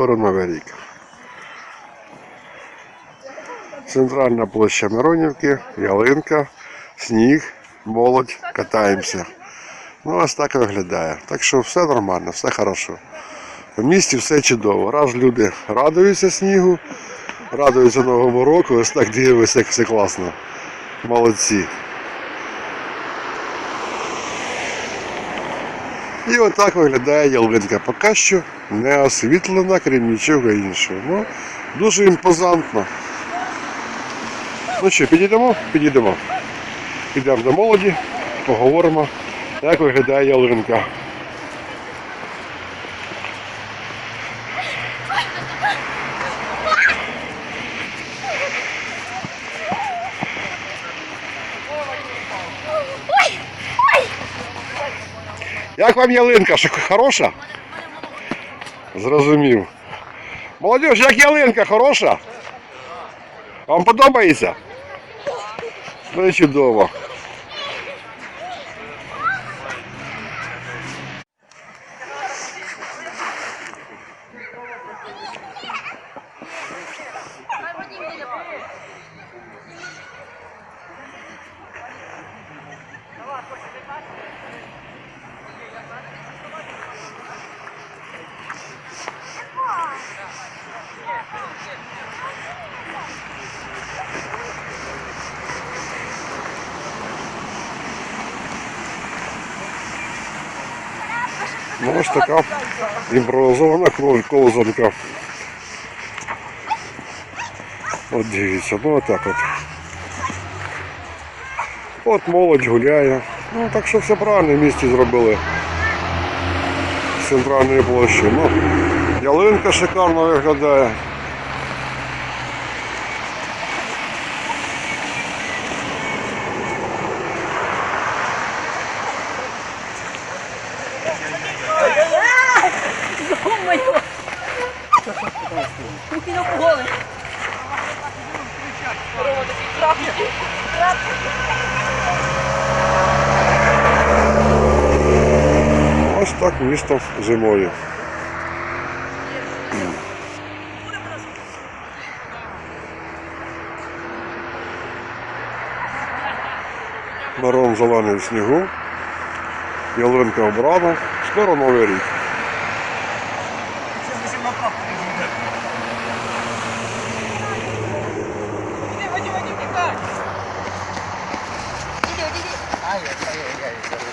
скоро Новий. Центральна площа Миронівки, ялинка, сніг, молодь, катаємося. Ну, ось так виглядає. Так що все нормально, все хорошо. В місті все чудово. Раз люди радуються снігу, радуються Новому року, ось так дивимося, як все класно. Молодці. І отак виглядає ялинка. Поки що не освітлена, крім нічого іншого. Ну, дуже імпозантно. Ну що, підійдемо? Підійдемо. Підемо до молоді, поговоримо, як виглядає ялинка. Як вам ялинка? Хороша? Зрозумів. Молодіж, як ялинка хороша? Вам подобається? Ну і чудово. Ну ось така імпровізована кол- ковзанка. От дивіться, ну отак от. От молодь гуляє. Ну так що все правильно в місті зробили. З центральної площі. Ну, ялинка шикарно виглядає. Ё-моё! Кухня голый. Рома такий крапки. Ось так місто зимою. Барон зелений в снігу. Ялинка обрана. Скоро новий рік. 哎呀，哎呀，哎呀，哎呀。